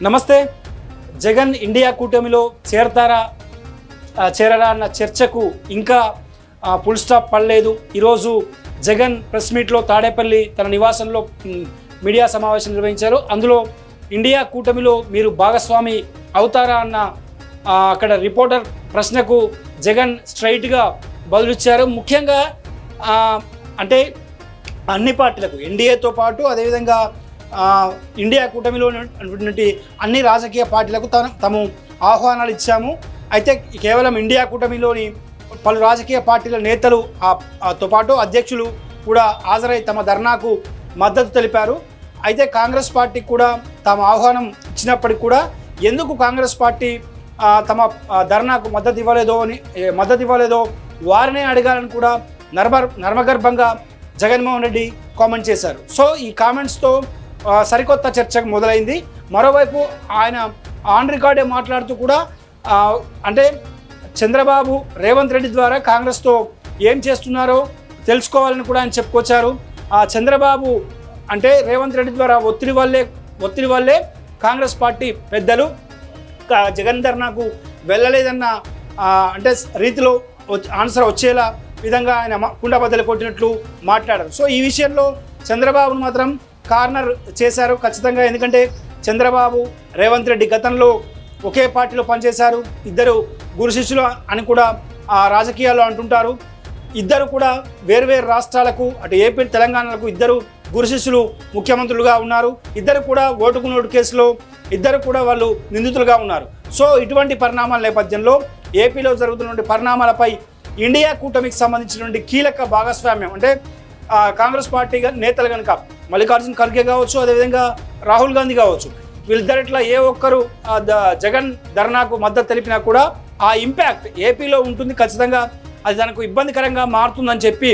నమస్తే. జగన్ ఇండియా కూటమిలో చేరతారా చేరరా అన్న చర్చకు ఇంకా ఫుల్ స్టాప్ పడలేదు. ఈరోజు జగన్ ప్రెస్ మీట్లో తాడేపల్లి తన నివాసంలో మీడియా సమావేశం నిర్వహించారు. అందులో ఇండియా కూటమిలో మీరు భాగస్వామి అవుతారా అన్న అక్కడ రిపోర్టర్ ప్రశ్నకు జగన్ స్ట్రైట్గా బదులిచ్చారు ముఖ్యంగా అంటే అన్ని పార్టీలకు ఎన్డీఏతో పాటు అదేవిధంగా ఇండియా కూటమిలో ఉన్నటువంటి అన్ని రాజకీయ పార్టీలకు తన తాము ఆహ్వానాలు ఇచ్చాము. అయితే కేవలం ఇండియా కూటమిలోని పలు రాజకీయ పార్టీల నేతలు ఆ- పాటు అధ్యక్షులు కూడా హాజరై తమ ధర్నాకు మద్దతు తెలిపారు. అయితే కాంగ్రెస్ పార్టీకి కూడా తాము ఆహ్వానం ఇచ్చినప్పటికి కూడా ఎందుకు కాంగ్రెస్ పార్టీ తమ ధర్నాకు మద్దతు ఇవ్వలేదో అని మద్దతు ఇవ్వలేదో వారినే అడగాలని కూడా నర్మ నర్మగర్భంగా జగన్మోహన్ రెడ్డి కామెంట్ చేశారు. సో ఈ కామెంట్స్తో సరికొత్త చర్చకు మొదలైంది. మరోవైపు ఆయన ఆన్ రికార్డే మాట్లాడుతూ కూడా అంటే చంద్రబాబు రేవంత్ రెడ్డి ద్వారా కాంగ్రెస్తో ఏం చేస్తున్నారో తెలుసుకోవాలని కూడా ఆయన చెప్పుకొచ్చారు. ఆ చంద్రబాబు అంటే రేవంత్ రెడ్డి ద్వారా ఒత్తిడి వల్లే ఒత్తిడి వల్లే కాంగ్రెస్ పార్టీ పెద్దలు జగన్ ధర్నాకు వెళ్ళలేదన్న అంటే రీతిలో ఆన్సర్ వచ్చేలా విధంగా ఆయన కుండబద్దలు కొట్టినట్లు మాట్లాడారు. సో ఈ విషయంలో చంద్రబాబును మాత్రం కార్నర్ చేశారు ఖచ్చితంగా. ఎందుకంటే చంద్రబాబు రేవంత్ రెడ్డి గతంలో ఒకే పార్టీలో పనిచేశారు. ఇద్దరు గురు శిష్యులు అని కూడా ఆ రాజకీయాల్లో అంటుంటారు. ఇద్దరు కూడా వేర్వేరు రాష్ట్రాలకు అటు ఏపీ తెలంగాణలకు ఇద్దరు గురు శిష్యులు ముఖ్యమంత్రులుగా ఉన్నారు. ఇద్దరు కూడా ఓటుకు నోటు కేసులో ఇద్దరు కూడా వాళ్ళు నిందితులుగా ఉన్నారు. సో ఇటువంటి పరిణామాల నేపథ్యంలో ఏపీలో జరుగుతున్నటువంటి పరిణామాలపై ఇండియా కూటమికి సంబంధించినటువంటి కీలక భాగస్వామ్యం అంటే కాంగ్రెస్ పార్టీ నేతలు కనుక మల్లికార్జున్ ఖర్గే కావచ్చు అదేవిధంగా రాహుల్ గాంధీ కావచ్చు వీళ్ళిద్దరిట్లా ఏ ఒక్కరు ద- జగన్ ధర్నాకు మద్దతు తెలిపినా కూడా ఆ ఇంపాక్ట్ ఏపీలో ఉంటుంది ఖచ్చితంగా. అది తనకు ఇబ్బందికరంగా మారుతుందని చెప్పి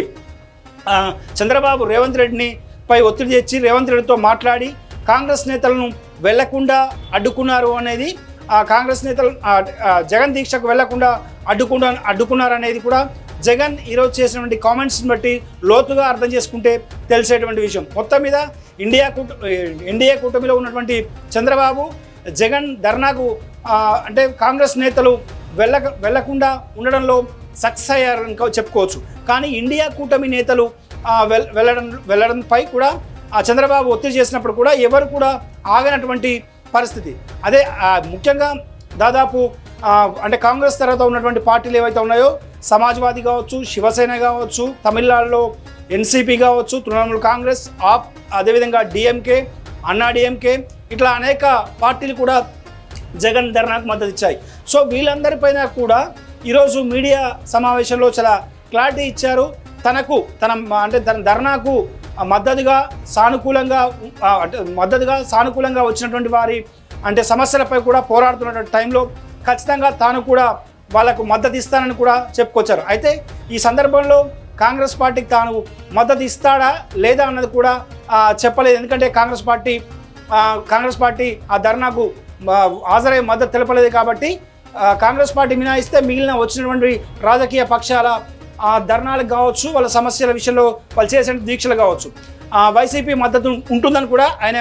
చంద్రబాబు రేవంత్ రెడ్డిని పై ఒత్తిడి తెచ్చి రేవంత్ రెడ్డితో మాట్లాడి కాంగ్రెస్ నేతలను వెళ్ళకుండా అడ్డుకున్నారు అనేది ఆ కాంగ్రెస్ నేతలు జగన్ దీక్షకు వెళ్ళకుండా అడ్డుకున్న అడ్డుకున్నారనేది కూడా జగన్ ఈరోజు చేసినటువంటి కామెంట్స్ని బట్టి లోతుగా అర్థం చేసుకుంటే తెలిసేటువంటి విషయం. మొత్తం మీద ఇండియా కూట ఎన్డీఏ కూటమిలో ఉన్నటువంటి చంద్రబాబు జగన్ ధర్నాకు అంటే కాంగ్రెస్ నేతలు వెళ్ళక వెళ్ళకుండా ఉండడంలో సక్సెస్ అయ్యారని చెప్పుకోవచ్చు. కానీ ఇండియా కూటమి నేతలు వెల్- వెళ్ళడం వెళ్ళడంపై కూడా ఆ చంద్రబాబు ఒత్తిడి చేసినప్పుడు కూడా ఎవరు కూడా ఆగనటువంటి పరిస్థితి. అదే ముఖ్యంగా దాదాపు అంటే కాంగ్రెస్ తర్వాత ఉన్నటువంటి పార్టీలు ఏవైతే ఉన్నాయో సమాజ్వాదీ కావచ్చు శివసేన కావచ్చు తమిళనాడులో ఎన్సీపీ కావచ్చు తృణమూల్ కాంగ్రెస్ ఆప్ అదేవిధంగా డిఎంకే అన్నా డిఎంకే ఇట్లా అనేక పార్టీలు కూడా జగన్ ధర్నాకు మద్దతు ఇచ్చాయి. సో వీళ్ళందరిపైన కూడా ఈరోజు మీడియా సమావేశంలో చాలా క్లారిటీ ఇచ్చారు. తనకు తన అంటే తన ధర్నాకు మద్దతుగా సానుకూలంగా అంటే మద్దతుగా సానుకూలంగా వచ్చినటువంటి వారి అంటే సమస్యలపై కూడా పోరాడుతున్నటువంటి టైంలో ఖచ్చితంగా తాను కూడా వాళ్ళకు మద్దతు ఇస్తానని కూడా చెప్పుకొచ్చారు. అయితే ఈ సందర్భంలో కాంగ్రెస్ పార్టీకి తాను మద్దతు ఇస్తాడా లేదా అన్నది కూడా చెప్పలేదు. ఎందుకంటే కాంగ్రెస్ పార్టీ కాంగ్రెస్ పార్టీ ఆ ధర్నాకు హాజరై మద్దతు తెలపలేదు కాబట్టి కాంగ్రెస్ పార్టీ మినాయిస్తే మిగిలిన వచ్చినటువంటి రాజకీయ పక్షాల ఆ, ధర్నాలకు కావచ్చు వాళ్ళ సమస్యల విషయంలో వాళ్ళు చేసే దీక్షలు కావచ్చు. వైసీపీ మద్దతు ఉంటుందని కూడా ఆయన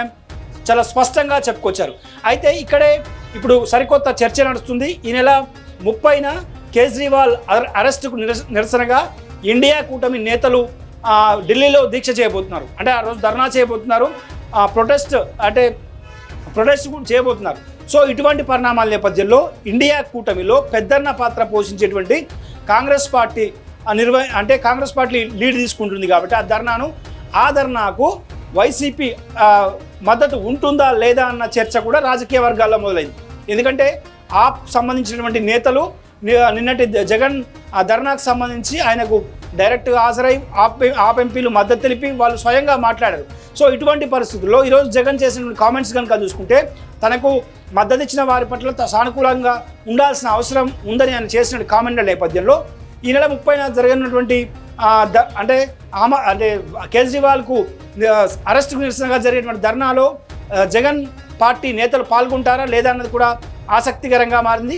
చాలా స్పష్టంగా చెప్పుకొచ్చారు. అయితే ఇక్కడే ఇప్పుడు సరికొత్త చర్చ నడుస్తుంది. ఈ నెల ముప్పైన కేజ్రీవాల్ అరెస్టుకు నిరస- నిరసనగా ఇండియా కూటమి నేతలు ఢిల్లీలో దీక్ష చేయబోతున్నారు. అంటే ఆ రోజు ధర్నా చేయబోతున్నారు. ఆ, ప్రొటెస్ట్ అంటే ప్రొటెస్ట్ కూడా చేయబోతున్నారు. సో ఇటువంటి పరిణామాల నేపథ్యంలో ఇండియా కూటమిలో పెద్దన్న పాత్ర పోషించేటువంటి కాంగ్రెస్ పార్టీ నిర్వ అంటే కాంగ్రెస్ పార్టీ లీడ్ తీసుకుంటుంది కాబట్టి ఆ ధర్నాను ఆ ధర్నాకు వైసీపీ మద్దతు ఉంటుందా లేదా అన్న చర్చ కూడా రాజకీయ వర్గాల్లో మొదలైంది. ఎందుకంటే ఆప్ సంబంధించినటువంటి నేతలు నిన్నటి జగన్ ఆ ధర్నాకు సంబంధించి ఆయనకు డైరెక్ట్గా హాజరై ఆప్ ఆప్ ఎంపీలు మద్దతు తెలిపి వాళ్ళు స్వయంగా మాట్లాడారు. సో ఇటువంటి పరిస్థితుల్లో ఈరోజు జగన్ చేసిన కామెంట్స్ కనుక చూసుకుంటే తనకు మద్దతు ఇచ్చిన వారి పట్ల త- సానుకూలంగా ఉండాల్సిన అవసరం ఉందని ఆయన చేసిన కామెంట్ల నేపథ్యంలో ఈ నెల ముప్పైన జరగనున్నటువంటి అంటే ఆమ అంటే కేజ్రీవాల్కు ఆ, అరెస్టుకు నిరసనగా జరిగేటువంటి ధర్నాలో జగన్ పార్టీ నేతలు పాల్గొంటారా లేదా అన్నది కూడా ఆసక్తికరంగా మారింది.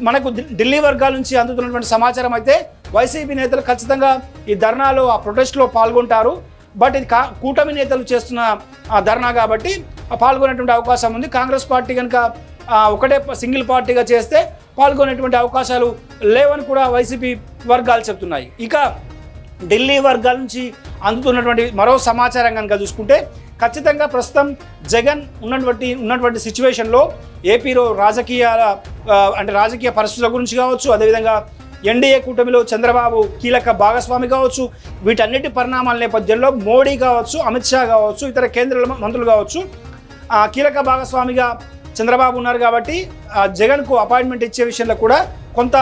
మనకు ఢిల్లీ వర్గాల నుంచి అందుతున్నటువంటి సమాచారం అయితే వైసీపీ నేతలు ఖచ్చితంగా ఈ ధర్నాలో ఆ ప్రొటెస్ట్లో పాల్గొంటారు. బట్ ఇది కా కూటమి నేతలు చేస్తున్న ఆ, ధర్నా కాబట్టి పాల్గొనేటువంటి అవకాశం ఉంది. కాంగ్రెస్ పార్టీ కనుక ఒకటే సింగిల్ పార్టీగా చేస్తే పాల్గొనేటువంటి అవకాశాలు లేవని కూడా వైసీపీ వర్గాలు చెప్తున్నాయి. ఇక ఢిల్లీ వర్గాల నుంచి అందుతున్నటువంటి మరో సమాచారం కనుక చూసుకుంటే ఖచ్చితంగా ప్రస్తుతం జగన్ ఉన్నటువంటి ఉన్నటువంటి సిచ్యువేషన్లో ఏపీలో రాజకీయాల అంటే రాజకీయ పరిస్థితుల గురించి కావచ్చు అదేవిధంగా ఎన్డీఏ కూటమిలో చంద్రబాబు కీలక భాగస్వామి కావచ్చు వీటన్నిటి పరిణామాల నేపథ్యంలో మోడీ కావచ్చు అమిత్ షా కావచ్చు ఇతర కేంద్ర మంత్రులు కావచ్చు ఆ, కీలక భాగస్వామిగా చంద్రబాబు ఉన్నారు కాబట్టి జగన్కు అపాయింట్మెంట్ ఇచ్చే విషయంలో కూడా కొంత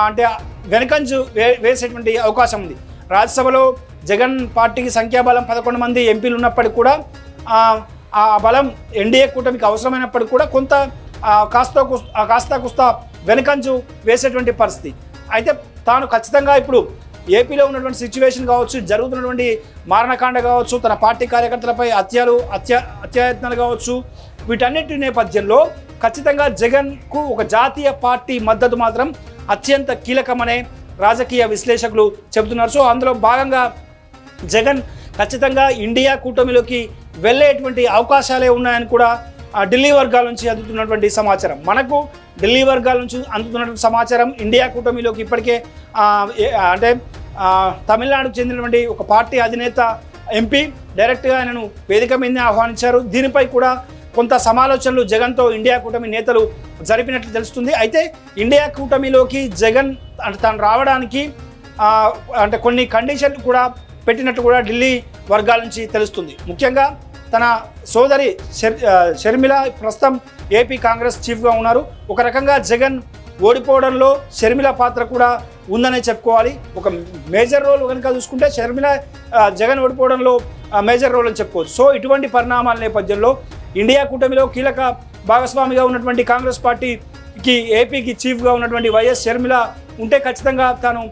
అంటే వెనకంజు వే వేసేటువంటి అవకాశం ఉంది. రాజ్యసభలో జగన్ పార్టీకి సంఖ్యాబలం పదకొండు మంది ఎంపీలు ఉన్నప్పటికీ కూడా ఆ, బలం ఎన్డీఏ కూటమికి అవసరమైనప్పటికీ కూడా కొంత కాస్త కాస్త కుస్త వెనకంజు వేసేటువంటి పరిస్థితి. అయితే తాను ఖచ్చితంగా ఇప్పుడు ఏపీలో ఉన్నటువంటి సిచ్యువేషన్ కావచ్చు జరుగుతున్నటువంటి మారణకాండ కావచ్చు తన పార్టీ కార్యకర్తలపై హత్యలు హత్య హత్యాయత్నాలు కావచ్చు వీటన్నిటి నేపథ్యంలో ఖచ్చితంగా జగన్కు ఒక జాతీయ పార్టీ మద్దతు మాత్రం అత్యంత కీలకమనే రాజకీయ విశ్లేషకులు చెబుతున్నారు. సో అందులో భాగంగా జగన్ ఖచ్చితంగా ఇండియా కూటమిలోకి వెళ్ళేటువంటి అవకాశాలే ఉన్నాయని కూడా ఢిల్లీ వర్గాల నుంచి అందుతున్నటువంటి సమాచారం. మనకు ఢిల్లీ వర్గాల నుంచి అందుతున్నటువంటి సమాచారం ఇండియా కూటమిలోకి ఇప్పటికే అంటే తమిళనాడుకు చెందినటువంటి ఒక పార్టీ అధినేత ఎంపీ డైరెక్ట్గా ఆయనను వేదిక మీద ఆహ్వానించారు. దీనిపై కూడా కొంత సమాలోచనలు జగన్తో ఇండియా కూటమి నేతలు జరిపినట్లు తెలుస్తుంది. అయితే ఇండియా కూటమిలోకి జగన్ అంటే తాను రావడానికి అంటే కొన్ని కండిషన్లు కూడా పెట్టినట్టు కూడా ఢిల్లీ వర్గాల నుంచి తెలుస్తుంది. ముఖ్యంగా తన సోదరి షర్ షర్మిల ప్రస్తుతం ఏపీ కాంగ్రెస్ చీఫ్గా ఉన్నారు. ఒక రకంగా జగన్ ఓడిపోవడంలో షర్మిల పాత్ర కూడా ఉందనే చెప్పుకోవాలి. ఒక మేజర్ రోల్ కనుక చూసుకుంటే షర్మిల జగన్ ఓడిపోవడంలో మేజర్ రోల్ అని చెప్పుకోవచ్చు. సో ఇటువంటి పరిణామాల నేపథ్యంలో ఇండియా కూటమిలో కీలక భాగస్వామిగా ఉన్నటువంటి కాంగ్రెస్ పార్టీకి ఏపీకి చీఫ్గా ఉన్నటువంటి వైఎస్ షర్మిల ఉంటే ఖచ్చితంగా తాను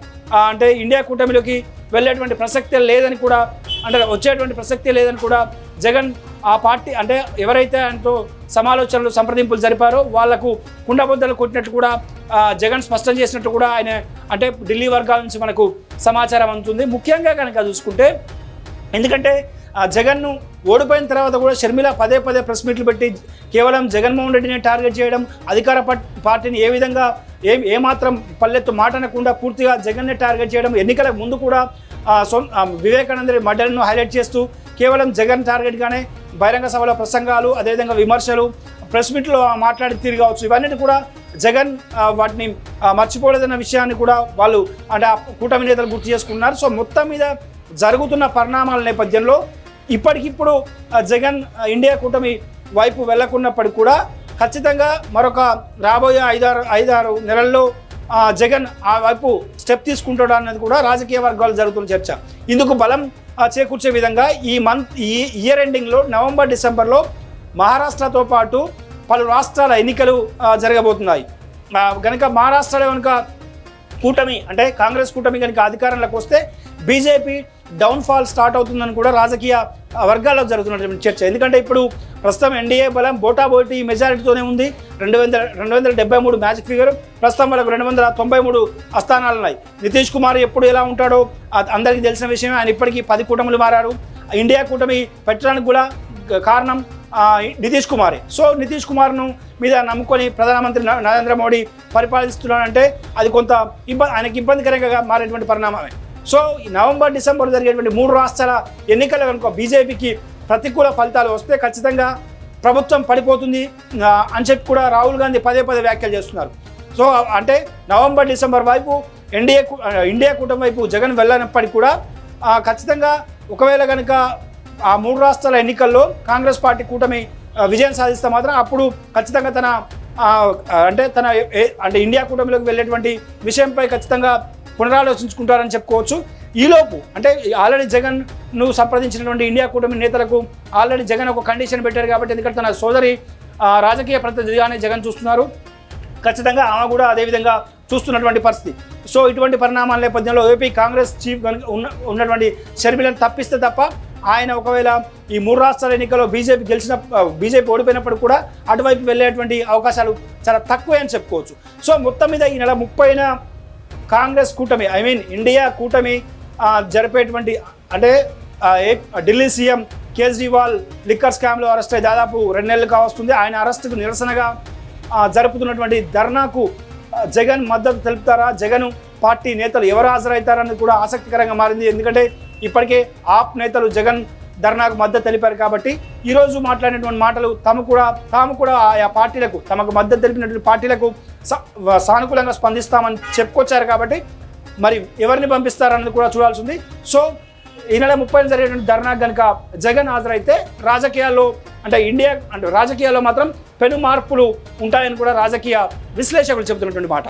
అంటే ఇండియా కూటమిలోకి వెళ్ళేటువంటి ప్రసక్తే లేదని కూడా అంటే వచ్చేటువంటి ప్రసక్తి లేదని కూడా జగన్ ఆ పార్టీ అంటే ఎవరైతే ఆయనతో సమాలోచనలు సంప్రదింపులు జరిపారో వాళ్ళకు కుండబొద్దలు కొట్టినట్టు కూడా జగన్ స్పష్టం చేసినట్టు కూడా ఆయన అంటే ఢిల్లీ వర్గాల నుంచి మనకు సమాచారం అందుతుంది. ముఖ్యంగా కనుక చూసుకుంటే ఎందుకంటే జగన్ను ఓడిపోయిన తర్వాత కూడా షర్మిల పదే పదే ప్రెస్ మీట్లు పెట్టి కేవలం జగన్మోహన్ రెడ్డిని టార్గెట్ చేయడం అధికార పట్- పార్టీని ఏ విధంగా ఏ ఏమాత్రం పల్లెత్తు మాట అనకుండా పూర్తిగా జగన్నే టార్గెట్ చేయడం ఎన్నికల ముందు కూడా ఆ, వివేకానంద మడ్డలను హైలైట్ చేస్తూ కేవలం జగన్ టార్గెట్గానే బహిరంగ సభలో ప్రసంగాలు అదేవిధంగా విమర్శలు ప్రెస్ మీట్లో మాట్లాడి తిరగవచ్చు ఇవన్నీ కూడా జగన్ వాటిని మర్చిపోలేదన్న విషయాన్ని కూడా వాళ్ళు అంటే ఆ కూటమి నేతలు గుర్తు చేసుకున్నారు. సో మొత్తం మీద జరుగుతున్న పరిణామాల నేపథ్యంలో ఇప్పటికిప్పుడు జగన్ ఇండియా కూటమి వైపు వెళ్ళకున్నప్పటికీ కూడా ఖచ్చితంగా మరొక రాబోయే ఐదారు ఐదారు నెలల్లో ఆ, జగన్ ఆ వైపు స్టెప్ తీసుకుంటాడు అన్నది కూడా రాజకీయ వర్గాలు జరుగుతున్న చర్చ. ఇందుకు బలం చేకూర్చే విధంగా ఈ మంత్ ఈ ఇయర్ ఎండింగ్లో నవంబర్ డిసెంబర్లో మహారాష్ట్రతో పాటు పలు రాష్ట్రాల ఎన్నికలు జరగబోతున్నాయి. కనుక మహారాష్ట్రలో కనుక కూటమి అంటే కాంగ్రెస్ కూటమి కనుక అధికారంలోకి వస్తే బీజేపీ డౌన్ఫాల్ స్టార్ట్ అవుతుందని కూడా రాజకీయ వర్గాల్లో జరుగుతున్నటువంటి చర్చ. ఎందుకంటే ఇప్పుడు ప్రస్తుతం ఎన్డీఏ బలం బోటాబోటీ మెజారిటీతోనే ఉంది. రెండు వందల రెండు వందల డెబ్బై మూడు మ్యాజిక్ ఫిగర్ ప్రస్తుతం వాళ్ళకు రెండు వందల తొంభై మూడు అస్థానాలు ఉన్నాయి. నితీష్ కుమార్ ఎప్పుడు ఎలా ఉంటాడో అందరికీ తెలిసిన విషయమే. ఆయన ఇప్పటికీ పది కూటములు మారారు. ఇండియా కూటమి పెట్టడానికి కూడా కారణం నితీష్ కుమారే. సో నితీష్ కుమార్ను మీద నమ్ముకొని ప్రధానమంత్రి నరేంద్ర మోడీ పరిపాలిస్తున్నాడంటే అది కొంత ఇబ్బంది ఆయనకి ఇబ్బందికరంగా మారేటువంటి పరిణామమే. సో ఈ నవంబర్ డిసెంబర్ జరిగేటువంటి మూడు రాష్ట్రాల ఎన్నికలు కనుక బీజేపీకి ప్రతికూల ఫలితాలు వస్తే ఖచ్చితంగా ప్రభుత్వం పడిపోతుంది అని చెప్పి కూడా రాహుల్ గాంధీ పదే పదే వ్యాఖ్యలు చేస్తున్నారు. సో అంటే నవంబర్ డిసెంబర్ వైపు ఎన్డీఏ ఇండియా కూటమి వైపు జగన్ వెళ్ళనప్పటికీ కూడా ఖచ్చితంగా ఒకవేళ కనుక ఆ మూడు రాష్ట్రాల ఎన్నికల్లో కాంగ్రెస్ పార్టీ కూటమి విజయం సాధిస్తే మాత్రం అప్పుడు ఖచ్చితంగా తన అంటే తన అంటే ఇండియా కూటమిలోకి వెళ్ళేటువంటి విషయంపై ఖచ్చితంగా పునరాలోచించుకుంటారని చెప్పుకోవచ్చు. ఈలోపు అంటే ఆల్రెడీ జగన్ను సంప్రదించినటువంటి ఇండియా కూటమి నేతలకు ఆల్రెడీ జగన్ ఒక కండిషన్ పెట్టారు కాబట్టి ఎందుకంటే తన సోదరి రాజకీయ ప్రతినిధిగానే జగన్ చూస్తున్నారు. ఖచ్చితంగా ఆమె కూడా అదేవిధంగా చూస్తున్నటువంటి పరిస్థితి. సో ఇటువంటి పరిణామాల నేపథ్యంలో ఏపీ కాంగ్రెస్ చీఫ్ కనుక ఉన్న ఉన్నటువంటి షర్మిలను తప్పిస్తే తప్ప ఆయన ఒకవేళ ఈ మూడు రాష్ట్రాల ఎన్నికల్లో బీజేపీ గెలిచిన బీజేపీ ఓడిపోయినప్పుడు కూడా అటువైపు వెళ్ళేటువంటి అవకాశాలు చాలా తక్కువే అని చెప్పుకోవచ్చు. సో మొత్తం మీద ఈ నెల ముప్పైన కాంగ్రెస్ కూటమి ఐ మీన్ ఇండియా కూటమి జరిపేటువంటి అంటే ఢిల్లీ సీఎం కేజ్రీవాల్ లిక్కర్ స్కామ్లో అరెస్ట్ అయ్యి దాదాపు రెండు నెలలు కావస్తుంది. ఆయన అరెస్టుకు నిరసనగా జరుపుతున్నటువంటి ధర్నాకు జగన్ మద్దతు తెలుపుతారా? జగన్ పార్టీ నేతలు ఎవరు హాజరవుతారని కూడా ఆసక్తికరంగా మారింది. ఎందుకంటే ఇప్పటికే ఆప్ నేతలు జగన్ ధర్నాకు మద్దతు తెలిపారు కాబట్టి ఈరోజు మాట్లాడినటువంటి మాటలు తాము కూడా తాము కూడా ఆయా పార్టీలకు తమకు మద్దతు తెలిపినటువంటి పార్టీలకు సా- సానుకూలంగా స్పందిస్తామని చెప్పుకొచ్చారు కాబట్టి మరి ఎవరిని పంపిస్తారన్నది కూడా చూడాల్సి ఉంది సో ఈ నెల ముప్పై జరిగేటువంటి ధర్నాకు కనుక జగన్ హాజరైతే రాజకీయాల్లో అంటే ఇండియా అంటే రాజకీయాల్లో మాత్రం పెను మార్పులు ఉంటాయని కూడా రాజకీయ విశ్లేషకులు చెబుతున్నటువంటి మాట.